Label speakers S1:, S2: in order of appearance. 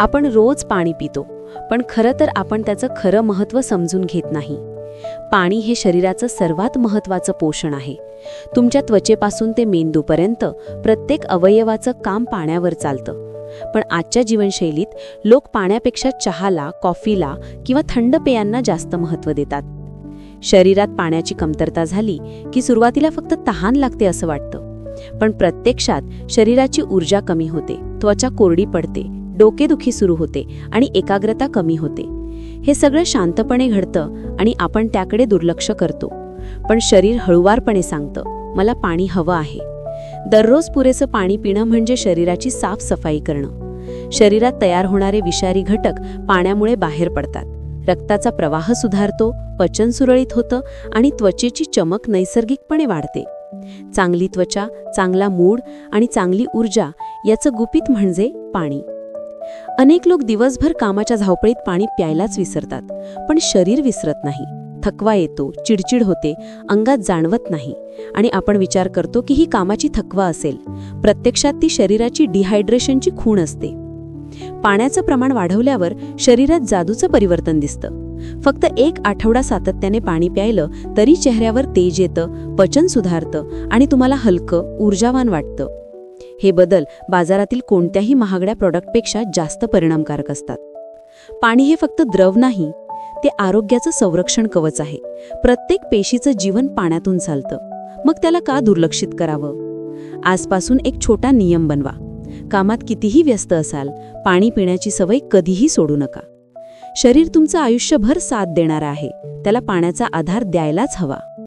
S1: आपण रोज पाणी पितो पण खरं तर आपण त्याचं खरं महत्त्व समजून घेत नाही. पाणी हे शरीराचं सर्वात महत्त्वाचं पोषण आहे. तुमच्या त्वचेपासून ते मेंदूपर्यंत प्रत्येक अवयवाचं काम पाण्यावर चालतं. पण आजच्या जीवनशैलीत लोक पाण्यापेक्षा चहाला कॉफीला किंवा थंड पेयांना जास्त महत्त्व देतात. शरीरात पाण्याची कमतरता झाली की सुरुवातीला फक्त तहान लागते असं वाटतं. पण प्रत्यक्षात शरीराची ऊर्जा कमी होते त्वचा कोरडी पडते डोकेदुखी सुरू होते आणि एकाग्रता कमी होते. हे सगळं शांतपणे घडतं आणि आपण त्याकडे दुर्लक्ष करतो. पण शरीर हळुवारपणे सांगतं मला पाणी हवं आहे. दररोज पुरेसं पाणी पिणं म्हणजे शरीराची साफसफाई करणं. शरीरात तयार होणारे विषारी घटक पाण्यामुळे बाहेर पडतात. रक्ताचा प्रवाह सुधारतो पचन सुरळीत होतं आणि त्वचेची चमक नैसर्गिकपणे वाढते. चांगली त्वचा चांगला मूड आणि चांगली ऊर्जा याचं गुपित म्हणजे पाणी. अनेक लोक दिवसभर कामाच्या धावपळीत पाणी प्यायलाच विसरतात. पण शरीर विसरत नाही. थकवा येतो चिडचिड होते अंगात जाणवत नाही. आणि आपण विचार करतो की ही कामाची थकवा असेल. प्रत्यक्षात ती शरीराची डिहायड्रेशनची खूण असते. पाण्याचं प्रमाण वाढवल्यावर शरीरात जादूचं परिवर्तन दिसतं. फक्त एक आठवडा सातत्याने पाणी प्यायलं तरी चेहऱ्यावर तेज येतं पचन सुधारतं आणि तुम्हाला हलकं ऊर्जावान वाटतं. हे बदल बाजारातील कोणत्याही महागड्या प्रॉडक्टपेक्षा जास्त परिणामकारक असतात. पाणी हे फक्त द्रव नाही ते आरोग्याचं संरक्षण कवच आहे. प्रत्येक पेशीचं जीवन पाण्यातून चालतं. मग त्याला का दुर्लक्षित करावं? आजपासून एक छोटा नियम बनवा. कामात कितीही व्यस्त असाल पाणी पिण्याची सवय कधीही सोडू नका. शरीर तुमचं आयुष्यभर साथ देणारं आहे. त्याला पाण्याचा आधार द्यायलाच हवा.